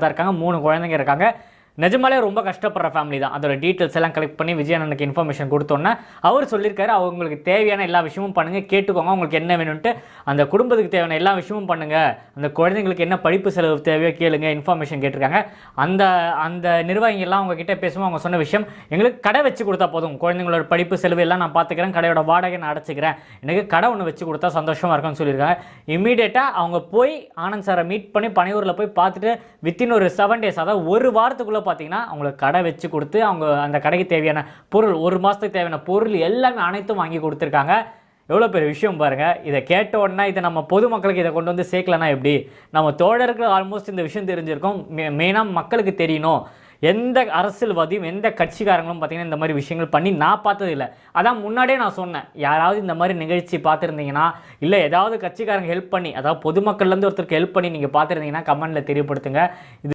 தான் இருக்காங்க மூணு குழந்தைங்க இருக்காங்க. நிஜமாலே ரொம்ப கஷ்டப்படுற ஃபேமிலி தான். அதோட டீட்டெயில்ஸ் எல்லாம் கலெக்ட் பண்ணி விஜயனனுக்கு இன்ஃபர்மேஷன் கொடுத்தோன்னே அவர் சொல்லியிருக்காரு அவங்களுக்கு தேவையான எல்லா விஷயமும் பண்ணுங்கள் கேட்டுக்கோங்க உங்களுக்கு என்ன வேணும்ட்டு அந்த குடும்பத்துக்கு தேவையான எல்லா விஷயமும் பண்ணுங்கள் அந்த குழந்தைங்களுக்கு என்ன படிப்பு செலவு தேவையோ கேளுங்க இன்ஃபர்மேஷன் கேட்டிருக்காங்க. அந்த அந்த நிர்வாகிகள் எல்லாம் அவங்க கிட்டே பேசுவோம் அவங்க சொன்ன விஷயம் எங்களுக்கு கடை வச்சு கொடுத்தா போதும். குழந்தைங்களோட படிப்பு செலவு எல்லாம் நான் பார்த்துக்கிறேன் கடையோட வாடகை நான் அடைச்சிக்கிறேன். எனக்கு கடை ஒன்று வச்சு கொடுத்தா சந்தோஷமாக இருக்கும்னு சொல்லியிருக்காங்க. இமீடியட்டாக அவங்க போய் ஆனந்த் சாரை மீட் பண்ணி பனையூரில் போய் பார்த்துட்டு வித்தின் ஒரு செவன் டேஸ் அதாவது ஒரு வாரத்துக்குள்ளே பார்த்தீங்கன்னா அவங்களுக்கு கடை வச்சு கொடுத்து அவங்க அந்த கடைக்கு தேவையான பொருள் ஒரு மாதத்துக்கு தேவையான பொருள் எல்லாமே அனைத்தும் வாங்கி கொடுத்துருக்காங்க. எவ்வளோ பெரிய விஷயம் பாருங்கள் இதை கேட்ட உடனே இதை நம்ம பொதுமக்களுக்கு இதை கொண்டு வந்து சேர்க்கலனா எப்படி? நம்ம தோழர்கள் ஆல்மோஸ்ட் இந்த விஷயம் தெரிஞ்சிருக்கும். மெயினாக மக்களுக்கு தெரியணும். எந்த அரசியல்வாதியும் எந்த கட்சிக்காரங்களும் பார்த்தீங்கன்னா இந்த மாதிரி விஷயங்கள் பண்ணி நான் பார்த்தது இல்லை அதான் முன்னாடியே நான் சொன்னேன். யாராவது இந்த மாதிரி நிகழ்ச்சி பார்த்துருந்தீங்கன்னா இல்லை ஏதாவது கட்சிக்காரங்க ஹெல்ப் பண்ணி அதாவது பொதுமக்கள்லேருந்து ஒருத்தருக்கு ஹெல்ப் பண்ணி நீங்கள் பார்த்துருந்தீங்கன்னா கமெண்ட்டில் தெரியப்படுத்துங்க. இது